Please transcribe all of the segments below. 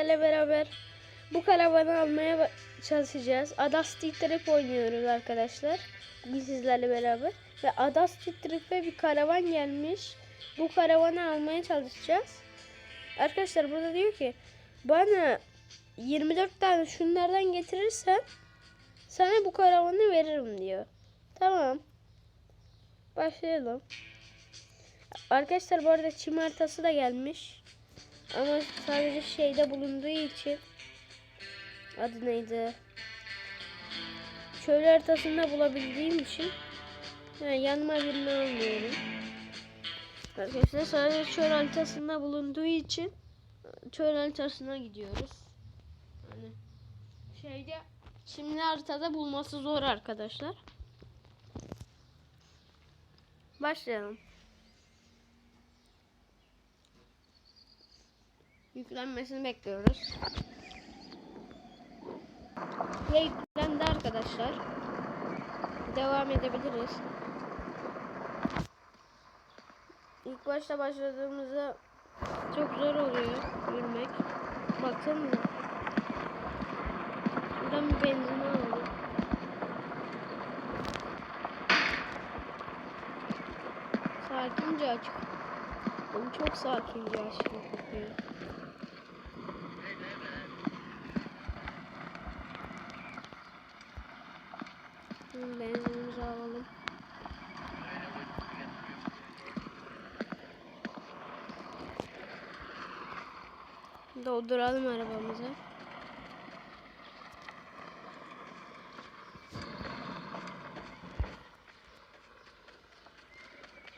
sizlerle beraber bu karavanı almaya çalışacağız. Adastic Trip oynuyoruz arkadaşlar. Bugün sizlerle beraber. Ve Adastic Trip'e bir karavan gelmiş. Bu karavanı almaya çalışacağız. Arkadaşlar burada diyor ki bana 24 tane şunlardan getirirsen sana bu karavanı veririm diyor. Tamam. Başlayalım. Arkadaşlar bu arada çim haritası da gelmiş. Ama sadece şeyde bulunduğu için adı neydi? Çöl haritasında bulabildiğim için yani yanıma birini almıyorum. Arkadaşlar sadece çöl haritasında bulunduğu için çöl haritasına gidiyoruz. Yani şeyde şimdi haritada bulması zor arkadaşlar. Başlayalım. Yüklenmesini bekliyoruz. Ve yüklendi arkadaşlar. Devam edebiliriz. İlk başta başladığımızda çok zor oluyor yürümek. Baksanıza. Buradan bir benzin alalım. Sakince açık. Oğlum çok sakince açık kokuyor. Dolduralım arabamızı.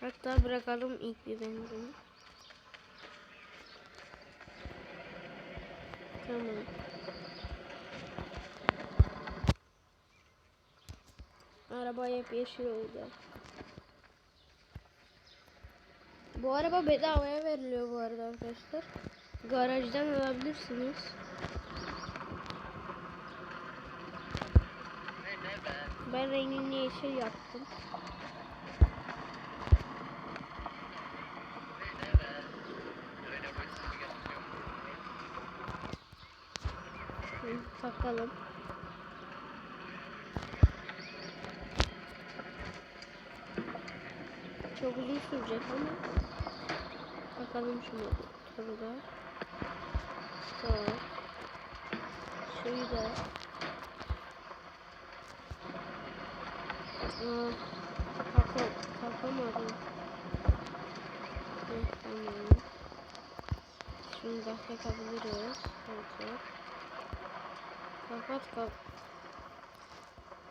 Hatta bırakalım ilk bir benzini. Tamam. Araba hep yeşil oldu. Bu araba bedavaya veriliyor bu arada arkadaşlar. Garajdan alabilirsiniz. Ben rengini yeşil yaptım. Bakalım. Çok uzun sürecek ama bakalım şunu burada. Stop. Şuyu da. Aa, kalka, kalkamadım. Heh, tamam. Şunu da yapabiliriz. Evet. Kapat kap.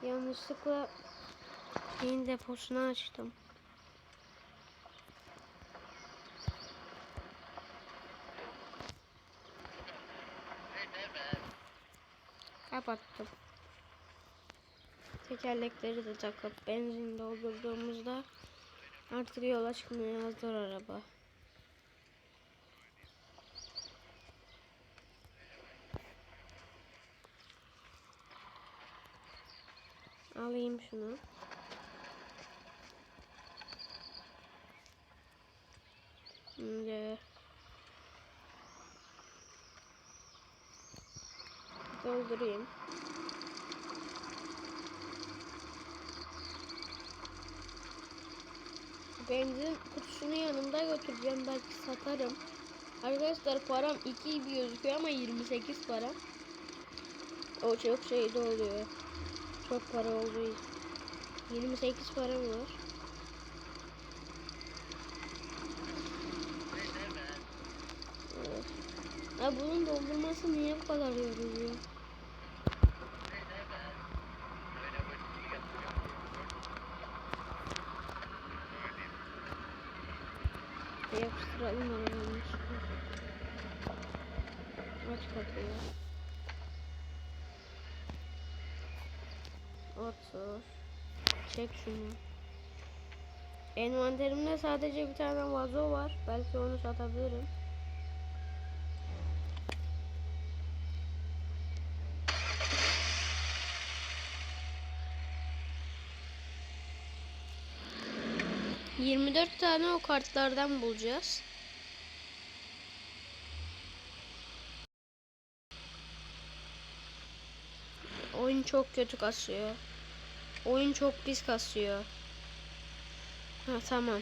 Yanlışlıkla şeyin deposunu açtım. Kapattım. Tekerlekleri de takıp benzin doldurduğumuzda artık yola çıkmaya hazır araba. Alayım şunu. Şimdi doldurayım. Benzin kutusunu yanımda götüreceğim belki satarım. Arkadaşlar param 2 gibi gözüküyor ama 28 param. O çok şeyde oluyor. Çok para olduğu için. 28 param var. Evet. Ya bunun doldurması niye bu kadar yoruluyor? Yapıştıralım arabanın. Aç kapıyı. Otur. Çek şunu. Envanterimde sadece bir tane vazo var. Belki onu satabilirim. Yirmi dört tane o kartlardan bulacağız. Oyun çok kötü kasıyor. Oyun çok pis kasıyor. Ha tamam.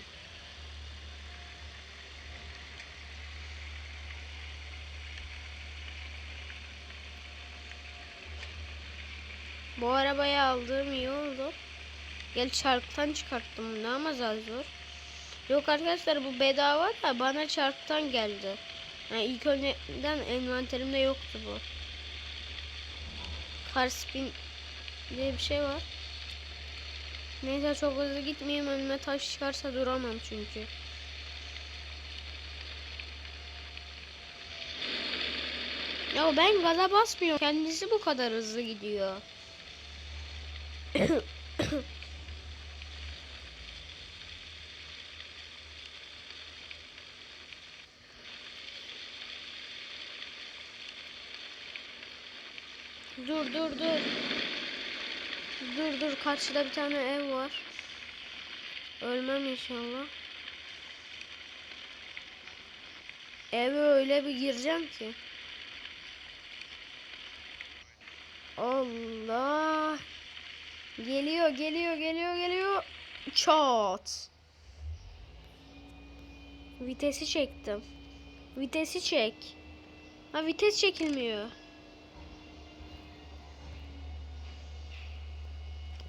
Bu arabayı aldığım iyi oldu. Gel çarktan çıkarttım bunu ama zar zor. Yok arkadaşlar bu bedava da bana çarktan geldi. Yani ilk önceden envanterimde yoktu bu. Car spin diye bir şey var. Neyse çok hızlı gitmeyeyim önüme taş çıkarsa duramam çünkü. Ya ben gaza basmıyorum. Kendisi bu kadar hızlı gidiyor. Dur dur dur. Dur dur karşıda bir tane ev var. Ölmem inşallah. Eve öyle bir gireceğim ki. Allah. Geliyor geliyor geliyor geliyor. Çat. Vitesi çektim. Vitesi çek. Ha vites çekilmiyor.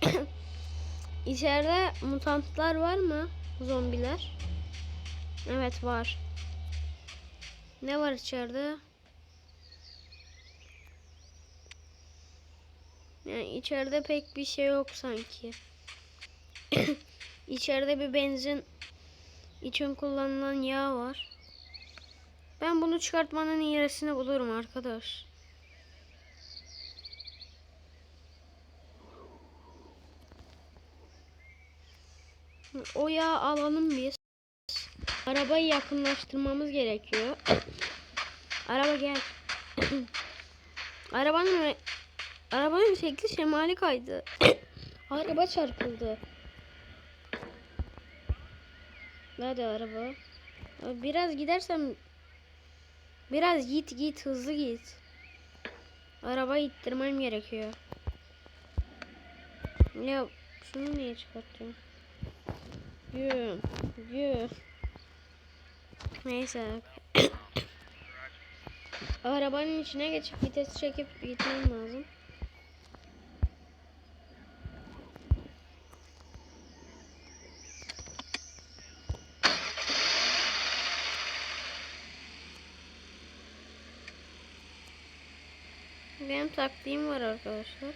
İçeride mutantlar var mı? Zombiler. Evet var. Ne var içeride? Yani içeride pek bir şey yok sanki. içeride bir benzin için kullanılan yağ var. Ben bunu çıkartmanın iyisini bulurum arkadaş. O yağı alalım biz. Arabayı yakınlaştırmamız gerekiyor. Araba gel. Arabanın arabanın şekli şemali kaydı. araba çarpıldı. Hadi araba. Biraz gidersem biraz git git hızlı git. Araba ittirmem gerekiyor. Ya şunu niye çıkartıyorum? Yürü. Yürü. Neyse. Arabanın içine geçip vites çekip gitmem lazım. Benim taktiğim var arkadaşlar.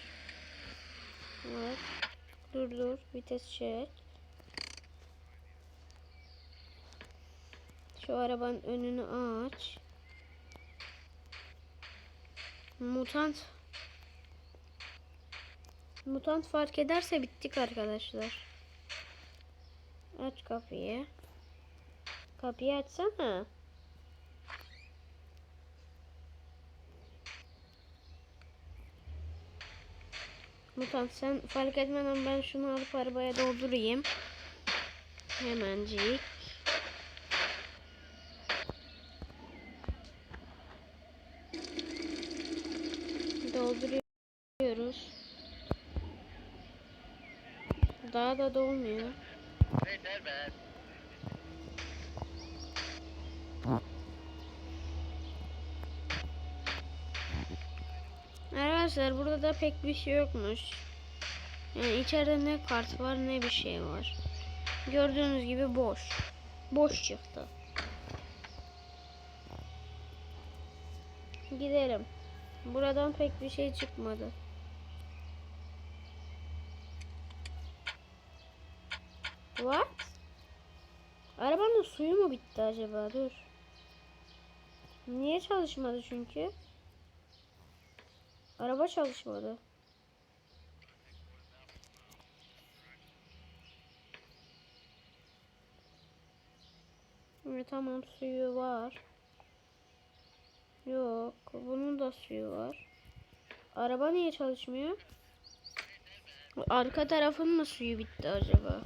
Evet. Dur dur vites çek. Şu arabanın önünü aç. Mutant Mutant fark ederse bittik arkadaşlar. Aç kapıyı. Kapıyı açsana. Mutant sen fark etmeden ben şunu alıp arabaya doldurayım. Hemencik. Dolduruyoruz. Daha da dolmuyor. Arkadaşlar burada da pek bir şey yokmuş. Yani içeride ne kart var ne bir şey var. Gördüğünüz gibi boş. Boş çıktı. Gidelim. Buradan pek bir şey çıkmadı. What? Arabanın suyu mu bitti acaba? Dur. Niye çalışmadı çünkü? Araba çalışmadı. Evet tamam suyu var. Yok. Bunun da suyu var. Araba niye çalışmıyor? Arka tarafın mı suyu bitti acaba?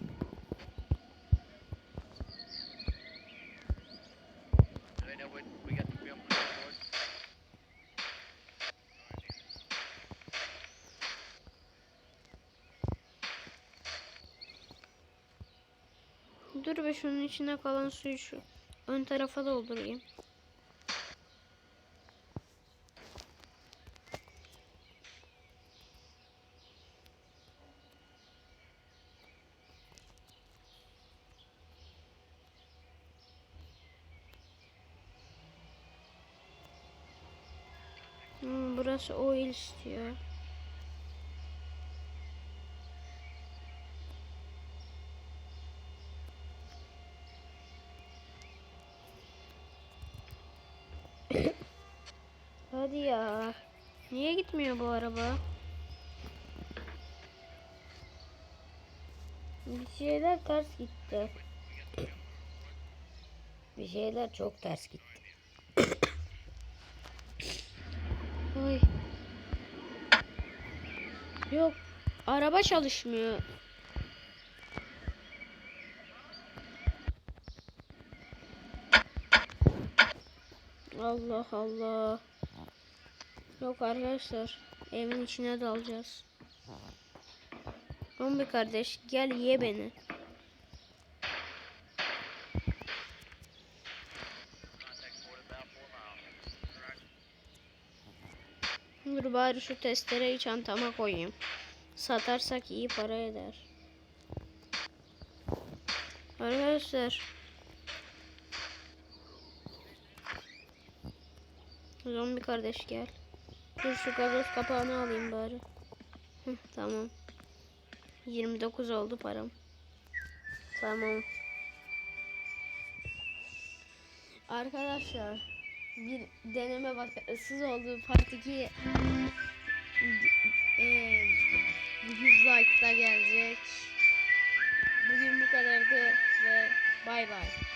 Dur be şunun içine kalan suyu şu ön tarafa doldurayım. Burası oil istiyor. Hadi ya. Niye gitmiyor bu araba? Bir şeyler ters gitti. Bir şeyler çok ters gitti. Oy. Yok. Araba çalışmıyor. Allah Allah. Yok arkadaşlar. Evin içine dalacağız. Zombi kardeş gel ye beni. Dur bari şu testereyi çantama koyayım. Satarsak iyi para eder. Arkadaşlar. Zombi kardeş gel. Dur şu gazoz kapağını alayım bari. Hıh, tamam. 29 oldu param. Tamam. Arkadaşlar bir deneme başarısız oldu. Part 2 eee 100 like'da gelecek. Bugün bu kadardı ve bay bay.